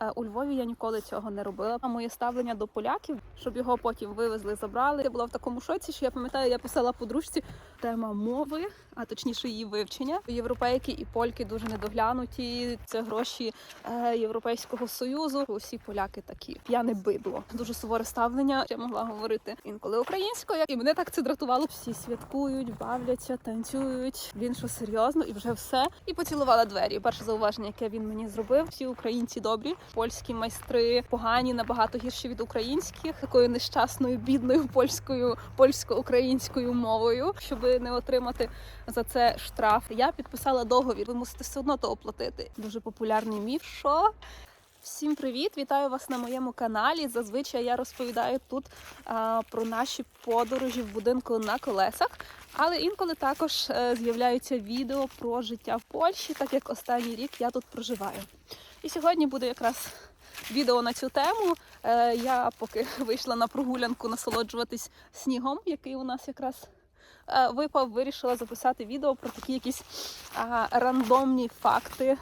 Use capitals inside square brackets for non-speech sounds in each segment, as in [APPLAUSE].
Е, У Львові я ніколи цього не робила. А моє ставлення до поляків, щоб його потім вивезли, забрали. Я була в такому шоці, що я пам'ятаю, я писала подружці тема мови, а точніше її вивчення. Європейки і польки дуже недоглянуті. Це гроші е, Європейського союзу. Усі поляки такі п'яне бидло. Дуже суворе ставлення. Я могла говорити інколи українською, і мене так це дратувало. Всі святкують, бавляться, танцюють. Він що серйозно, і вже все. І поцілувала двері. Перше зауваження, яке він мені зробив. Всі українці добрі, польські майстри погані, набагато гірші від українських, такою нещасною, бідною польською, польсько-українською мовою, щоб не отримати за це штраф. Я підписала договір. Ви мусите все одно то оплатити. Дуже популярний міф. Що Всім привіт! Вітаю вас на моєму каналі. Зазвичай я розповідаю тут а, про наші подорожі в будинку на колесах. Але інколи також е, з'являються відео про життя в Польщі, так як останній рік я тут проживаю. І сьогодні буде якраз відео на цю тему. Е, Я поки [LAUGHS] вийшла на прогулянку насолоджуватись снігом, який у нас якраз е, випав, вирішила записати відео про такі якісь рандомні факти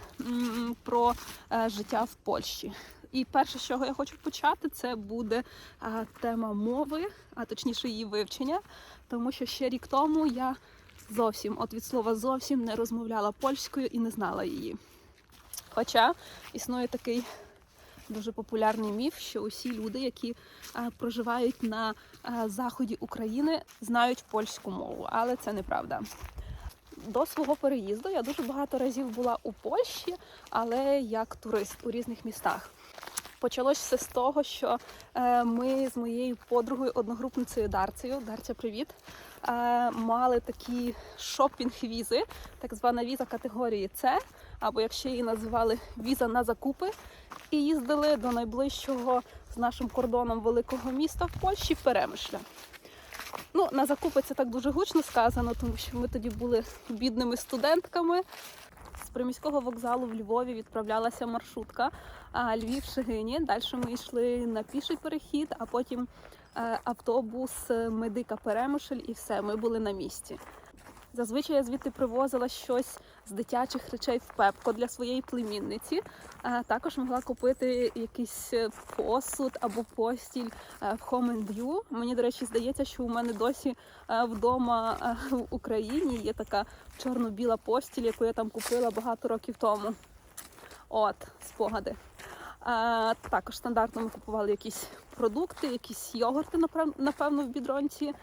про е, життя в Польщі. І перше, з чого я хочу почати, це буде а, тема мови, а точніше її вивчення, тому що ще рік тому я зовсім, от від слова зовсім не розмовляла польською і не знала її. Хоча існує такий дуже популярний міф, що усі люди, які проживають на заході України, знають польську мову, але це неправда. До свого переїзду я дуже багато разів була у Польщі, але як турист у різних містах. Почалось все з того, що е, ми з моєю подругою, одногрупницею Дарцею, Дарця, привіт, е, мали такі шопінг-візи, так звана віза категорії С, або як ще її називали віза на закупи, і їздили до найближчого з нашим кордоном великого міста в Польщі Перемишля. Ну, на закупи це так дуже гучно сказано, тому що ми тоді були бідними студентками. З приміського вокзалу в Львові відправлялася маршрутка а, Львів Шегині. Далі ми йшли на піший перехід, а потім е, автобус е, Медика Перемишль і все, ми були на місці. Зазвичай я звідти привозила щось з дитячих речей в пепко для своєї племінниці. Також могла купити якийсь е, посуд або постіль е, в Home and View. Мені, до речі, здається, що у мене досі е, вдома в Україні є така чорно-біла постіль, яку я там купила багато років тому. От, спогади. А, також стандартно ми купували якісь продукти, якісь йогурти, напев- напевно, в бідронці.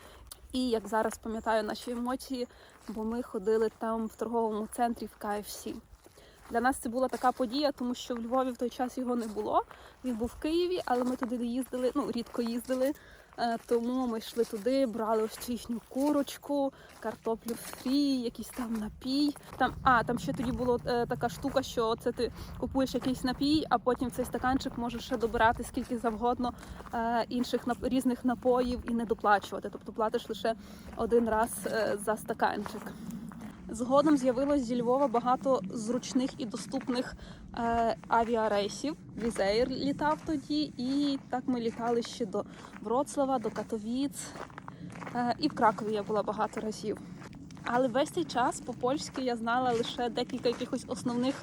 І як зараз пам'ятаю наші емоції, бо ми ходили там в торговому центрі в KFC. Для нас це була така подія, тому що в Львові в той час його не було. Він був в Києві, але ми туди не їздили, ну рідко їздили. Е, Тому ми йшли туди, брали ось цю їхню курочку, картоплю фрі, якийсь там напій. Там, а там ще тоді була е, така штука, що це ти купуєш якийсь напій, а потім цей стаканчик можеш ще добирати скільки завгодно е, інших різних напоїв і не доплачувати. Тобто платиш лише один раз за стаканчик. Згодом з'явилось зі Львова багато зручних і доступних е, авіарейсів. Візеєр літав тоді, і так ми літали ще до Вроцлава, до Катовіц. Е, і в Кракові я була багато разів. Але весь цей час по-польськи я знала лише декілька якихось основних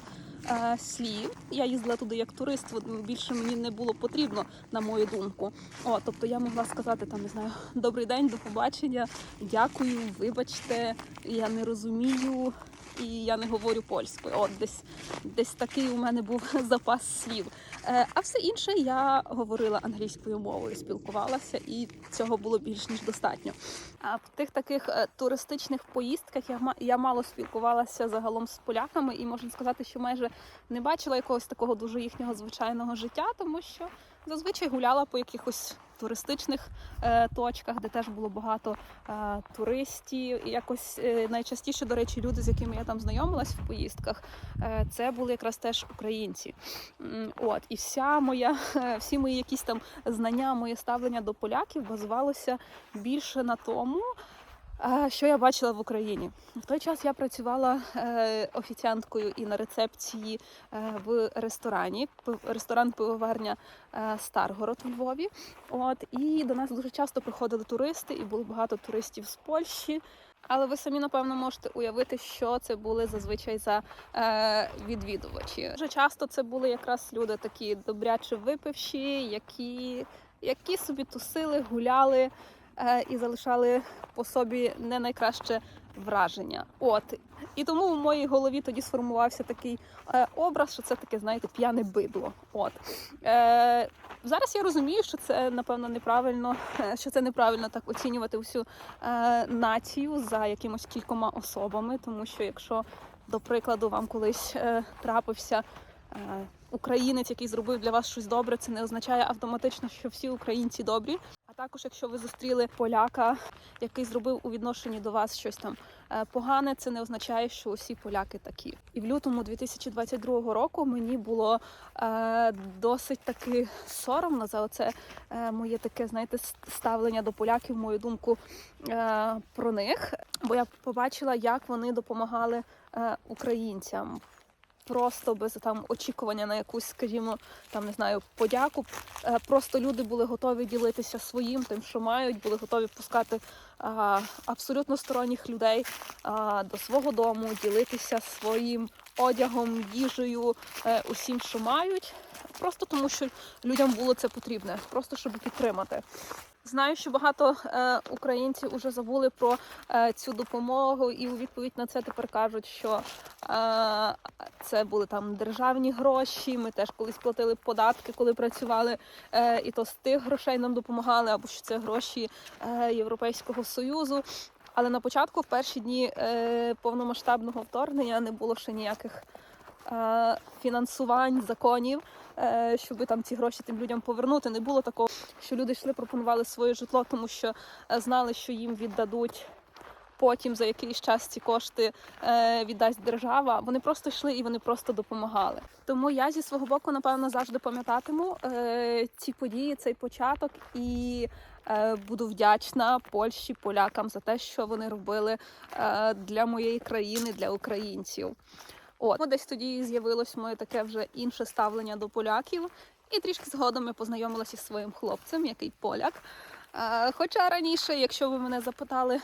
е, слів. Я їздила туди як турист, більше мені не було потрібно, на мою думку. О, тобто я могла сказати там, не знаю, добрий день, до побачення, дякую, вибачте, я не розумію. І я не говорю польською. От десь десь такий у мене був [LAUGHS] запас слів. Е, а все інше я говорила англійською мовою, спілкувалася, і цього було більш ніж достатньо. А в тих таких е, туристичних поїздках я я мало спілкувалася загалом з поляками, і можна сказати, що майже не бачила якогось такого дуже їхнього звичайного життя, тому що зазвичай гуляла по якихось туристичних е, точках, де теж було багато е, туристів. І якось е, найчастіше, до речі, люди, з якими я там знайомилась в поїздках, це були якраз теж українці. От і вся моя, [LAUGHS] всі мої якісь там знання, моє ставлення до поляків базувалося більше на тому. Що я бачила в Україні в той час? Я працювала е, офіціанткою і на рецепції е, в ресторані. Ресторан пивоварня е, Старгород у Львові. От і до нас дуже часто приходили туристи, і було багато туристів з Польщі. Але ви самі напевно можете уявити, що це були зазвичай за е, відвідувачі. Дуже часто це були якраз люди такі добряче випивші, які, які собі тусили, гуляли і залишали по собі не найкраще враження. От і тому в моїй голові тоді сформувався такий е, образ, що це таке, знаєте, п'яне бидло. От е, зараз я розумію, що це напевно неправильно, е, що це неправильно так оцінювати всю е, націю за якимось кількома особами, тому що якщо до прикладу вам колись е, трапився. е, Українець, який зробив для вас щось добре, це не означає автоматично, що всі українці добрі. Також, якщо ви зустріли поляка, який зробив у відношенні до вас щось там е, погане, це не означає, що усі поляки такі. І в лютому 2022 року мені було е, досить таки соромно за оце е, моє таке, знаєте, ставлення до поляків, мою думку е, про них. Бо я побачила, як вони допомагали е, українцям. Просто без там очікування на якусь, скажімо, там не знаю, подяку. Е, Просто люди були готові ділитися своїм, тим, що мають, були готові пускати абсолютно сторонніх людей до свого дому, ділитися своїм одягом, їжею, е, усім, що мають. Просто тому, що людям було це потрібне, просто щоб підтримати. Знаю, що багато е, українців вже забули про е, цю допомогу, і у відповідь на це тепер кажуть, що е, це були там державні гроші. Ми теж колись платили податки, коли працювали, е, і то з тих грошей нам допомагали, або що це гроші е, Європейського союзу. Але на початку, в перші дні е, повномасштабного вторгнення, не було ще ніяких е, фінансувань, законів, е, щоб там ці гроші тим людям повернути. Не було такого, що люди йшли, пропонували своє житло, тому що знали, що їм віддадуть. Потім за якийсь час ці кошти е, віддасть держава. Вони просто йшли і вони просто допомагали. Тому я зі свого боку, напевно, завжди пам'ятатиму е, ці події, цей початок, і буду вдячна Польщі, полякам за те, що вони робили е, для моєї країни, для українців. От Ну, десь тоді з'явилось моє таке вже інше ставлення до поляків. І трішки згодом я познайомилася зі своїм хлопцем, який поляк. Е, хоча раніше, якщо ви мене запитали,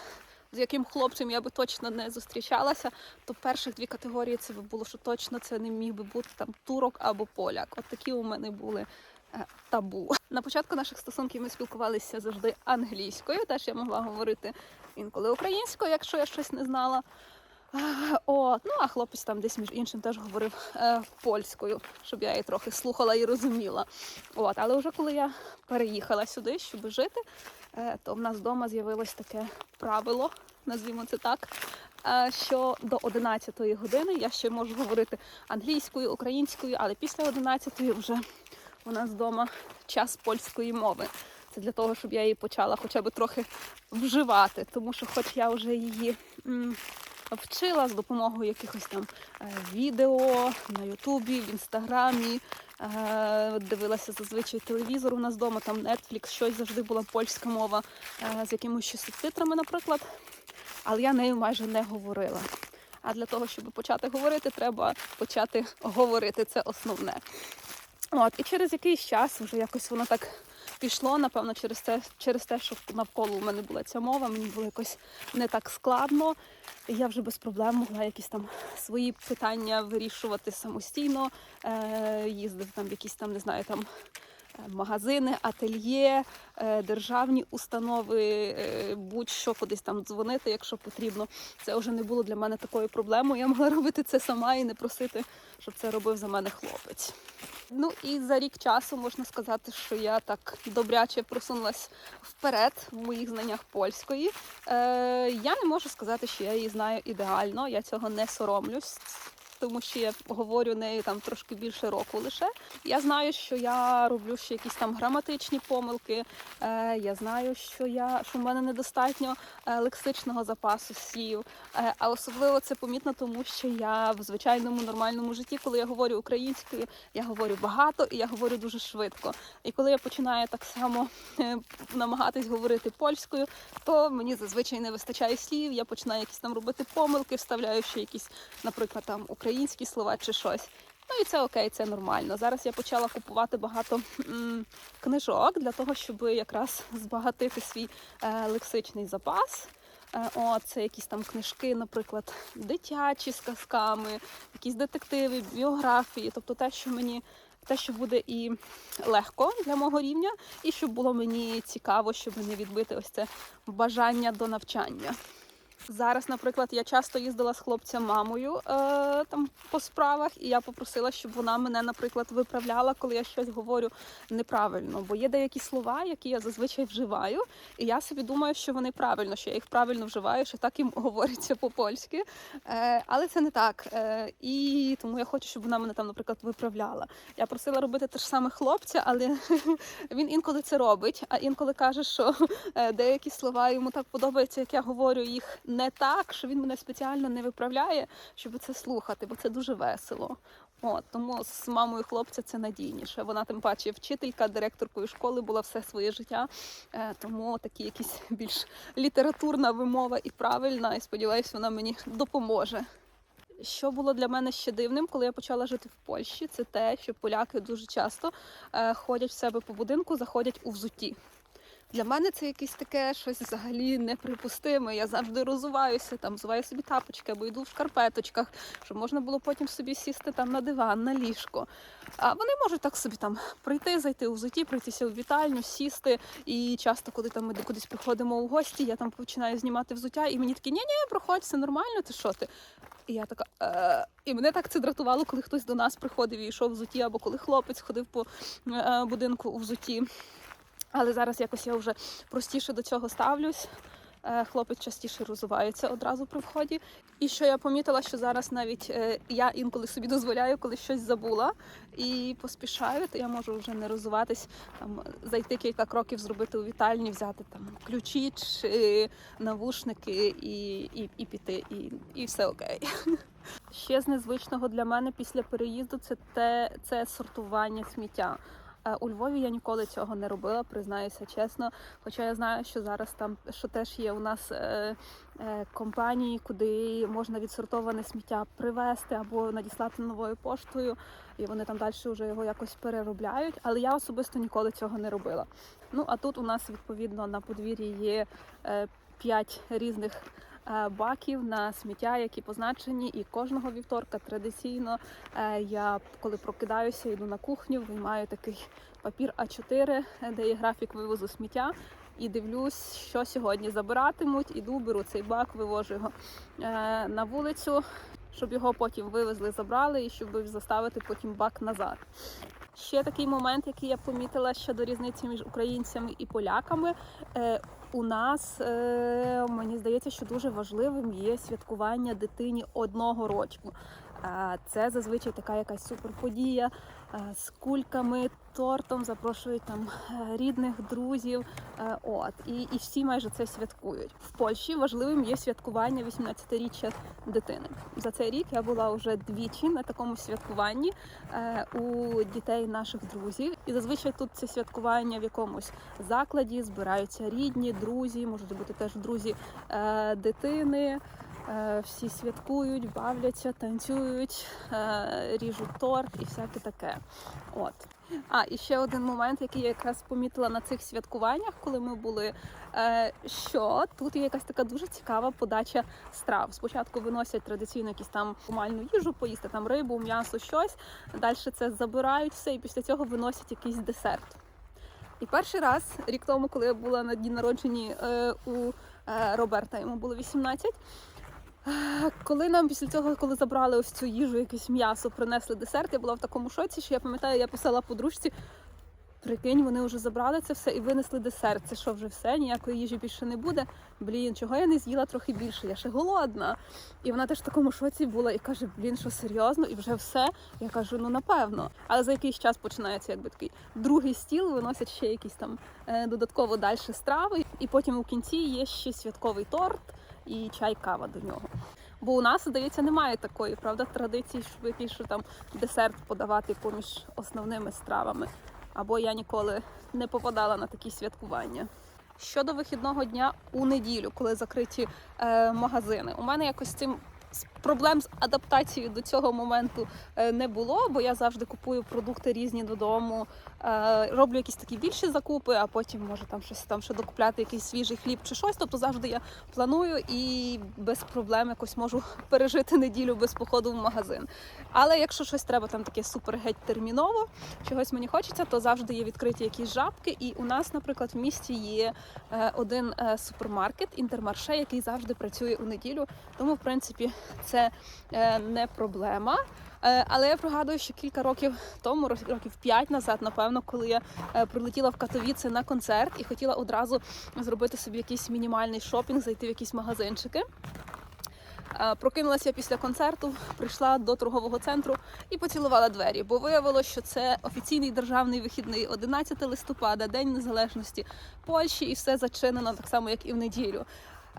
з яким хлопцем я би точно не зустрічалася, то перших дві категорії це би було, що точно це не міг би бути там турок або поляк. От такі у мене були е, табу. На початку наших стосунків ми спілкувалися завжди англійською. Теж я могла говорити інколи українською, якщо я щось не знала. Е, От, ну а хлопець там десь між іншим теж говорив е, польською, щоб я її трохи слухала і розуміла. От, але вже коли я переїхала сюди, щоб жити, е, то в нас вдома з'явилось таке правило, назвімо це так. е, Що до 11 години я ще можу говорити англійською, українською, але після 11 вже у нас вдома час польської мови. Це для того, щоб я її почала хоча б трохи вживати, тому що, хоч я вже її м, вчила з допомогою якихось там е, відео на Ютубі, в інстаграмі. е, Дивилася зазвичай телевізор у нас вдома, там Netflix, щось завжди була польська мова е, з якимось ще субтитрами, наприклад. Але я нею майже не говорила. А для того, щоб почати говорити, треба почати говорити. Це основне. От, і через якийсь час вже якось воно так пішло, напевно, через те, через те, що навколо у мене була ця мова, мені було якось не так складно. І я вже без проблем могла якісь там свої питання вирішувати самостійно, е, їздити там в якісь там, не знаю, там. Магазини, ательє, е, державні установи, е, будь-що кудись там дзвонити, якщо потрібно. Це вже не було для мене такою проблемою. Я могла робити це сама і не просити, щоб це робив за мене хлопець. Ну і за рік часу можна сказати, що я так добряче просунулась вперед в моїх знаннях польської. Е, я не можу сказати, що я її знаю ідеально, я цього не соромлюсь. Тому що я говорю нею там трошки більше року лише. Я знаю, що я роблю ще якісь там граматичні помилки. Е, я знаю, що я що в мене недостатньо е, лексичного запасу слів. Е, а особливо це помітно, тому що я в звичайному нормальному житті, коли я говорю українською, я говорю багато і я говорю дуже швидко. І коли я починаю так само е, намагатись говорити польською, то мені зазвичай не вистачає слів. Я починаю якісь там робити помилки, вставляю ще якісь, наприклад, там українські слова чи щось. Ну і це окей, це нормально. Зараз я почала купувати багато м, книжок для того, щоб якраз збагатити свій е, лексичний запас. Е, О, це якісь там книжки, наприклад, дитячі з казками, якісь детективи, біографії, тобто те, що мені. Те, що буде і легко для мого рівня, і щоб було мені цікаво, щоб не відбити ось це бажання до навчання. Зараз, наприклад, я часто їздила з хлопцем мамою е, там по справах, і я попросила, щоб вона мене, наприклад, виправляла, коли я щось говорю неправильно. Бо є деякі слова, які я зазвичай вживаю, і я собі думаю, що вони правильно, що я їх правильно вживаю, що так їм [LAUGHS] говориться по-польськи. Е, але це не так. Е, і тому я хочу, щоб вона мене там, наприклад, виправляла. Я просила робити те ж саме хлопця, але [LAUGHS] він інколи це робить, а інколи каже, що е, деякі слова йому так подобаються, як я говорю їх не так, що він мене спеціально не виправляє, щоб це слухати, бо це дуже весело. От тому з мамою хлопця це надійніше. Вона тим паче вчителька, директоркою школи була все своє життя. Е, тому такі якісь [LAUGHS] більш літературна вимова і правильна. І сподіваюся, вона мені допоможе. Що було для мене ще дивним, коли я почала жити в Польщі, це те, що поляки дуже часто е, ходять в себе по будинку, заходять у взутті. Для мене це якесь таке щось взагалі неприпустиме. Я завжди розуваюся, там взуваю собі тапочки або йду в шкарпеточках, щоб можна було потім собі сісти там на диван, на ліжко. А вони можуть так собі там прийти, зайти у взуті, пройтися у вітальню, сісти. І часто, коли там ми кудись приходимо у гості, я там починаю знімати взуття, і мені такі, ні ні проходь, все нормально, ти що ти? І я така, е... і мене так це дратувало, коли хтось до нас приходив і йшов в взуті, або коли хлопець ходив по е, будинку у взуті. Але зараз якось я вже простіше до цього ставлюсь. Е, Хлопець частіше розувається одразу при вході. І що я помітила, що зараз навіть е, я інколи собі дозволяю, коли щось забула і поспішаю, то я можу вже не розуватись, там зайти кілька кроків, зробити у вітальні, взяти там ключі чи навушники і, і, і піти, і, і все окей. [LAUGHS] Ще з незвичного для мене після переїзду це те це сортування сміття. Е, У Львові я ніколи цього не робила, признаюся чесно. Хоча я знаю, що зараз там що теж є у нас е, е, компанії, куди можна відсортоване сміття привезти або надіслати новою поштою, і вони там далі вже його якось переробляють. Але я особисто ніколи цього не робила. Ну а тут у нас відповідно на подвір'ї є п'ять різних. Е, Баків на сміття, які позначені, і кожного вівторка традиційно е, я коли прокидаюся, йду на кухню, виймаю такий папір А4, е, де є графік вивозу сміття. І дивлюсь, що сьогодні забиратимуть. Іду, беру цей бак, вивожу його е, на вулицю, щоб його потім вивезли, забрали, і щоб заставити потім бак назад. Ще такий момент, який я помітила щодо різниці між українцями і поляками. У нас е, мені здається, що дуже важливим є святкування дитині одного рочку. Це зазвичай така якась суперподія з кульками, тортом, запрошують там е, рідних, друзів. е, От і, і всі майже це святкують. В Польщі важливим є святкування 18-річчя дитини. За цей рік я була вже двічі на такому святкуванні е, у дітей наших друзів. І зазвичай тут це святкування в якомусь закладі збираються рідні, друзі, можуть бути теж друзі е, дитини. Е, Всі святкують, бавляться, танцюють, е, ріжуть торт і всяке таке. От. А, і ще один момент, який я якраз помітила на цих святкуваннях, коли ми були, е, що тут є якась така дуже цікава подача страв. Спочатку виносять традиційно якісь там кумальну їжу, поїсти там рибу, м'ясо, щось. Далі це забирають все, і після цього виносять якийсь десерт. І перший раз, рік тому, коли я була на дні народженні у Роберта, йому було 18, е, коли нам після цього, коли забрали ось цю їжу, якесь м'ясо, принесли десерт, я була в такому шоці, що я пам'ятаю, я писала подружці. Прикинь, вони вже забрали це все і винесли десерт. Це що вже все? Ніякої їжі більше не буде. Блін, чого я не з'їла трохи більше? Я ще голодна. І вона теж в такому шоці була і каже: Блін, що серйозно? І вже все. Я кажу, ну напевно. Але за якийсь час починається якби такий другий стіл, виносять ще якісь там е, додатково далі страви. І потім у кінці є ще святковий торт і чай, кава до нього. Бо у нас, здається, немає такої, правда, традиції, щоб ви що там десерт подавати поміж основними стравами. Або я ніколи не попадала на такі святкування. Щодо вихідного дня у неділю, коли закриті е, магазини, у мене якось цим проблем з адаптацією до цього моменту е, не було, бо я завжди купую продукти різні додому, е, роблю якісь такі більші закупи, а потім може там щось там ще докупляти якийсь свіжий хліб чи щось. Тобто завжди я планую і без проблем якось можу [LAUGHS] пережити неділю без походу в магазин. Але якщо щось треба там таке супер геть терміново, чогось мені хочеться, то завжди є відкриті якісь жабки. І у нас, наприклад, в місті є е, один супермаркет інтермарше, який завжди працює у неділю. Тому, в принципі, це е, не проблема. Е, Але я пригадую, що кілька років тому, років п'ять назад, напевно, коли я е, прилетіла в Катовіце на концерт і хотіла одразу зробити собі якийсь мінімальний шопінг, зайти в якісь магазинчики. Прокинулася після концерту, прийшла до торгового центру і поцілувала двері, бо виявилося, що це офіційний державний вихідний 11 листопада, День Незалежності Польщі, і все зачинено так само, як і в неділю.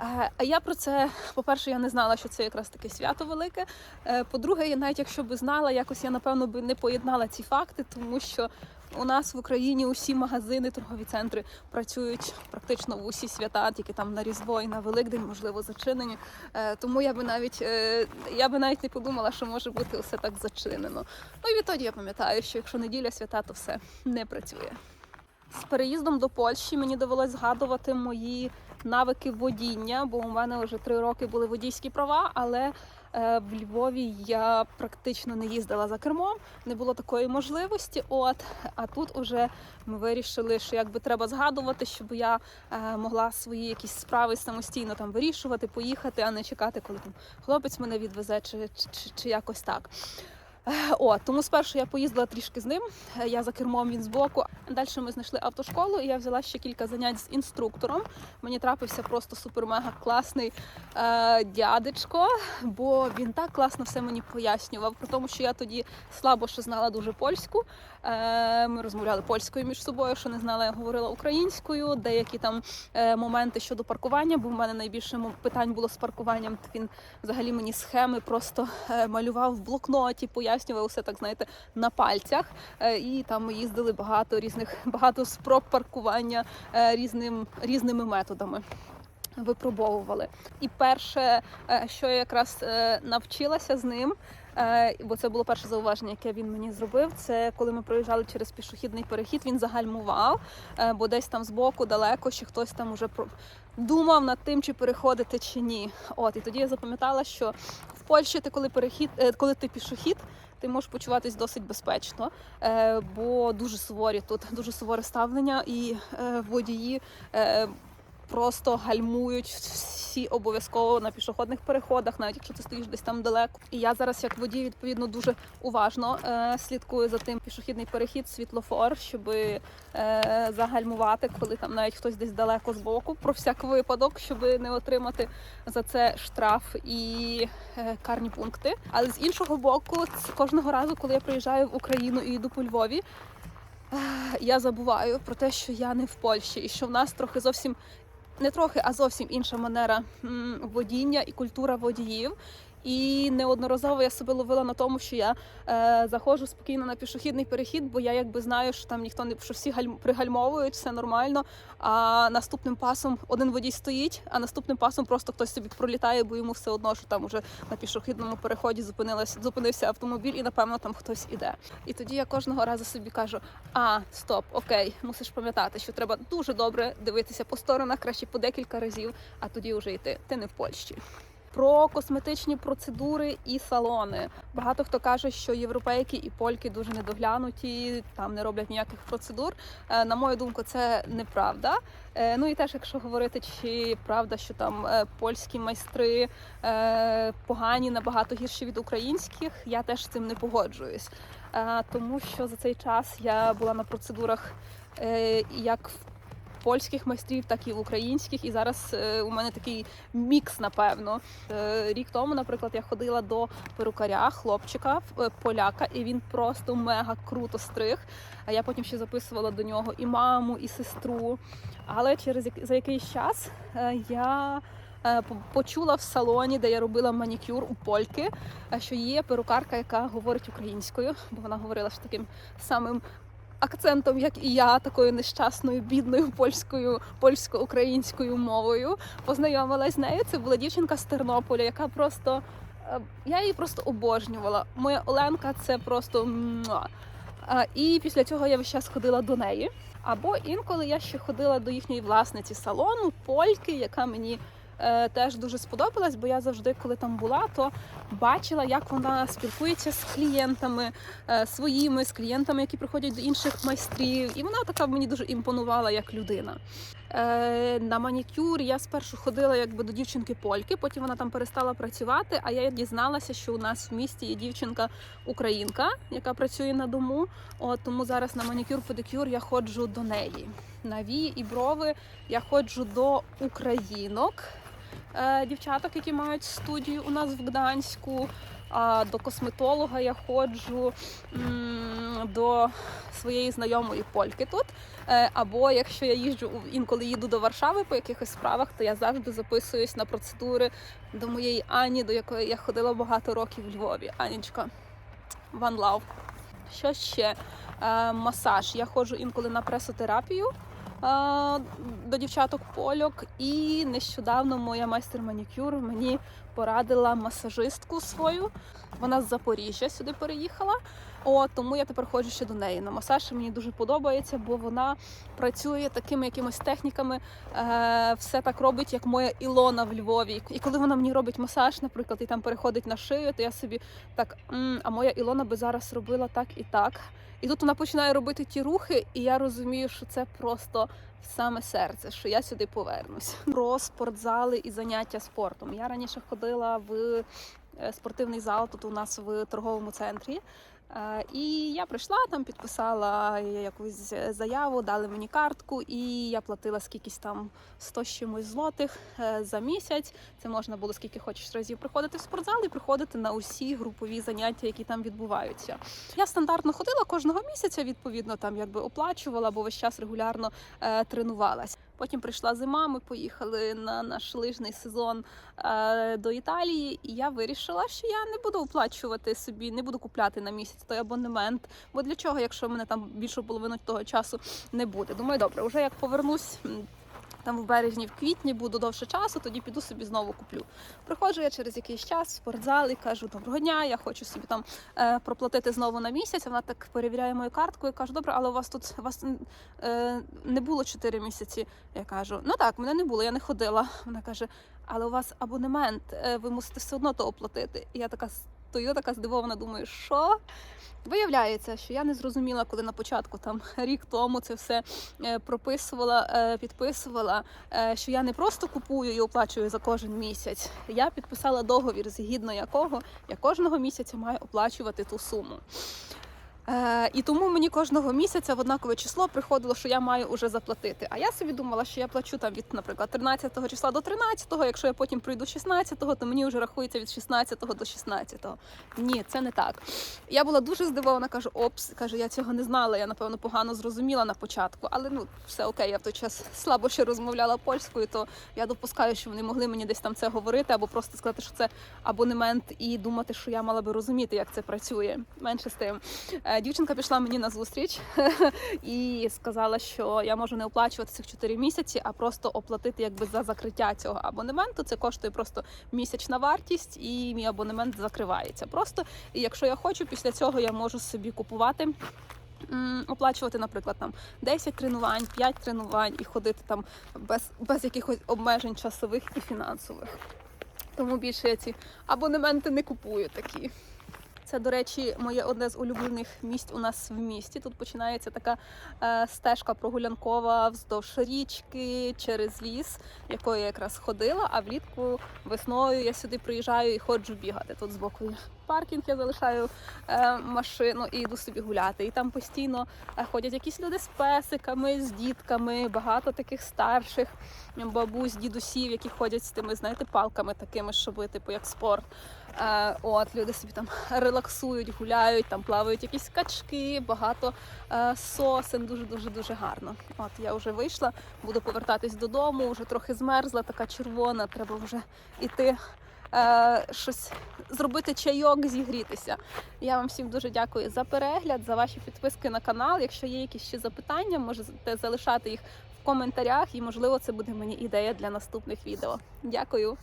Е, А я про це, по-перше, я не знала, що це якраз таке свято велике. Е, По-друге, я навіть якщо би знала, якось я напевно би не поєднала ці факти, тому що у нас в Україні усі магазини, торгові центри працюють практично в усі свята, тільки там на Різдво і на Великдень, можливо, зачинені. Е, Тому я би навіть я би навіть не подумала, що може бути все так зачинено. Ну і відтоді я пам'ятаю, що якщо неділя свята, то все не працює. З переїздом до Польщі мені довелось згадувати мої навики водіння, бо у мене вже три роки були водійські права, але е, в Львові я практично не їздила за кермом, не було такої можливості. От а тут уже ми вирішили, що якби треба згадувати, щоб я е, могла свої якісь справи самостійно там вирішувати, поїхати, а не чекати, коли там хлопець мене відвезе, чи, чи, чи, чи якось так. Е, О, тому спершу я поїздила трішки з ним. е, Я за кермом, він збоку. Далі ми знайшли автошколу, і я взяла ще кілька занять з інструктором. Мені трапився просто супер-мега класний е, дядечко, бо він так класно все мені пояснював. При тому, що я тоді слабо ще знала дуже польську. Е, ми розмовляли польською між собою, що не знала, я говорила українською. Деякі там е, моменти щодо паркування, бо в мене найбільше питань було з паркуванням. Він взагалі мені схеми просто е, малював в блокноті, пояснював все так, знаєте, на пальцях. І там ми їздили багато різних багато спроб паркування різним різними методами. Випробовували. І перше, що я якраз навчилася з ним, бо це було перше зауваження, яке він мені зробив. Це коли ми проїжджали через пішохідний перехід, він загальмував, е, бо десь там збоку далеко ще хтось там уже думав над тим, чи переходити чи ні. От і тоді я запам'ятала, що в Польщі ти коли перехід, е, коли ти пішохід. Ти можеш почуватись досить безпечно, е, бо дуже суворі тут, дуже суворе ставлення, і е, водії е, просто гальмують всі обов'язково на пішохідних переходах, навіть якщо ти стоїш десь там далеко. І я зараз, як водій, відповідно дуже уважно е, слідкую за тим пішохідний перехід, світлофор, щоб е, загальмувати, коли там навіть хтось десь далеко збоку, про всяк випадок, щоб не отримати за це штраф і е, карні пункти. Але з іншого боку, кожного разу, коли я приїжджаю в Україну і йду по Львові. е, Я забуваю про те, що я не в Польщі, і що в нас трохи зовсім не трохи, а зовсім інша манера водіння і культура водіїв. І неодноразово я себе ловила на тому, що я е, заходжу спокійно на пішохідний перехід, бо я якби знаю, що там ніхто не що всі гальм, пригальмовують, все нормально. А наступним пасом один водій стоїть, а наступним пасом просто хтось собі пролітає, бо йому все одно, що там уже на пішохідному переході зупинилась, зупинився автомобіль, і напевно там хтось іде. І тоді я кожного разу собі кажу: а стоп, окей, мусиш пам'ятати, що треба дуже добре дивитися по сторонах, краще по декілька разів, а тоді вже йти. Ти не в Польщі. Про косметичні процедури і салони. Багато хто каже, що європейки і польки дуже недоглянуті, там не роблять ніяких процедур. Е, На мою думку, це неправда. Е, Ну і теж, якщо говорити, чи правда, що там е, польські майстри погані, набагато гірші від українських, я теж з цим не погоджуюсь. Тому що за цей час я була на процедурах як в польських майстрів, так і українських. І зараз е, у мене такий мікс, напевно. Е, Рік тому, наприклад, я ходила до перукаря хлопчика е, поляка, і він просто мега круто стриг. А я потім ще записувала до нього і маму, і сестру. Але через за якийсь час я. Почула в салоні, де я робила манікюр у польки, що є перукарка, яка говорить українською, бо вона говорила ж таким самим акцентом, як і я, такою нещасною, бідною польською, польсько-українською мовою. Познайомилась з нею. Це була дівчинка з Тернополя, яка просто Е, Я її просто обожнювала. Моя Оленка це просто І після цього я весь час ходила до неї. Або інколи я ще ходила до їхньої власниці салону, польки, яка мені теж дуже сподобалась, бо я завжди, коли там була, то бачила, як вона спілкується з клієнтами е, своїми, з клієнтами, які приходять до інших майстрів. І вона така мені дуже імпонувала як людина. Е, на манікюр я спершу ходила якби до дівчинки польки, потім вона там перестала працювати. А я дізналася, що у нас в місті є дівчинка українка, яка працює на дому. От тому зараз на манікюр педикюр я ходжу до неї. На вії і брови я ходжу до українок, е, дівчаток, які мають студію у нас в Гданську. До косметолога я ходжу до своєї знайомої польки тут. Е, Або якщо я їжджу інколи їду до Варшави по якихось справах, то я завжди записуюсь на процедури до моєї Ані, до якої я ходила багато років у Львові. Анічка, one love. Що ще? Е, Масаж. Я ходжу інколи на пресотерапію. До дівчаток польок, і нещодавно моя майстер манікюр мені порадила масажистку свою. Вона з Запоріжжя сюди переїхала. О, тому я тепер ходжу ще до неї на масаж. Мені дуже подобається, бо вона працює такими якимись техніками. Е, все так робить, як моя Ілона в Львові. І коли вона мені робить масаж, наприклад, і там переходить на шию, то я собі так, «М, а моя Ілона би зараз робила так і так. І тут вона починає робити ті рухи, і я розумію, що це просто саме серце, що я сюди повернусь. Про спортзали і заняття спортом. Я раніше ходила в е, спортивний зал тут у нас в торговому центрі. Е, І я прийшла там, підписала якусь заяву, дали мені картку, і я платила скількись там 100 з чимось злотих е, за місяць. Це можна було скільки хочеш разів приходити в спортзал і приходити на усі групові заняття, які там відбуваються. Я стандартно ходила кожного місяця, відповідно, там якби оплачувала, бо весь час регулярно е, тренувалась. Потім прийшла зима, ми поїхали на наш лижний сезон е, до Італії, і я вирішила, що я не буду оплачувати собі, не буду купляти на місяць той абонемент. Бо для чого, якщо мене там більшу половину того часу не буде? Думаю, добре, вже як повернусь. Там в березні, в квітні буду довше часу, тоді піду собі знову куплю. Приходжу я через якийсь час в спортзал і кажу, доброго дня, я хочу собі там е, проплатити знову на місяць. Вона так перевіряє мою картку і каже, добре, але у вас тут у вас е, не було 4 місяці. Я кажу, ну так, мене не було, я не ходила. Вона каже, але у вас абонемент, е, ви мусите все одно то оплатити. І я така стою, така здивована, думаю, що? Виявляється, що я не зрозуміла, коли на початку там рік тому це все е, прописувала, е, підписувала, е, що я не просто купую і оплачую за кожен місяць. Я підписала договір, згідно якого я кожного місяця маю оплачувати ту суму. Е, і тому мені кожного місяця в однакове число приходило, що я маю уже заплатити. А я собі думала, що я плачу там від, наприклад, 13 числа до 13, якщо я потім прийду 16, то мені вже рахується від 16 до 16. Ні, це не так. Я була дуже здивована, кажу, опс, кажу, я цього не знала. Я напевно погано зрозуміла на початку, але ну все окей, я в той час слабо ще розмовляла польською, то я допускаю, що вони могли мені десь там це говорити, або просто сказати, що це абонемент, і думати, що я мала би розуміти, як це працює. Менше з тим. Дівчинка пішла мені на зустріч [LAUGHS] і сказала, що я можу не оплачувати цих 4 місяці, а просто оплатити якби за закриття цього абонементу. Це коштує просто місячна вартість, і мій абонемент закривається. Просто і якщо я хочу, після цього я можу собі купувати. Оплачувати, наприклад, там 10 тренувань, 5 тренувань і ходити там без, без якихось обмежень часових і фінансових. Тому більше я ці абонементи не купую такі. Це, до речі, моє одне з улюблених місць у нас в місті. Тут починається така е, стежка прогулянкова вздовж річки через ліс, якою я якраз ходила. А влітку весною я сюди приїжджаю і ходжу бігати. Тут збоку є паркінг, я залишаю е, машину і йду собі гуляти. І там постійно е, ходять якісь люди з песиками, з дітками, багато таких старших бабусь, дідусів, які ходять з тими, знаєте, палками такими, щоб типу як спорт. Е, От люди собі там релаксують, гуляють, там плавають якісь качки, багато е, сосен. Дуже дуже дуже гарно. От я вже вийшла, буду повертатись додому. Вже трохи змерзла, така червона. Треба вже іти. Е, щось зробити чайок, зігрітися. Я вам всім дуже дякую за перегляд, за ваші підписки на канал. Якщо є якісь ще запитання, можете залишати їх в коментарях, і можливо це буде мені ідея для наступних відео. Дякую.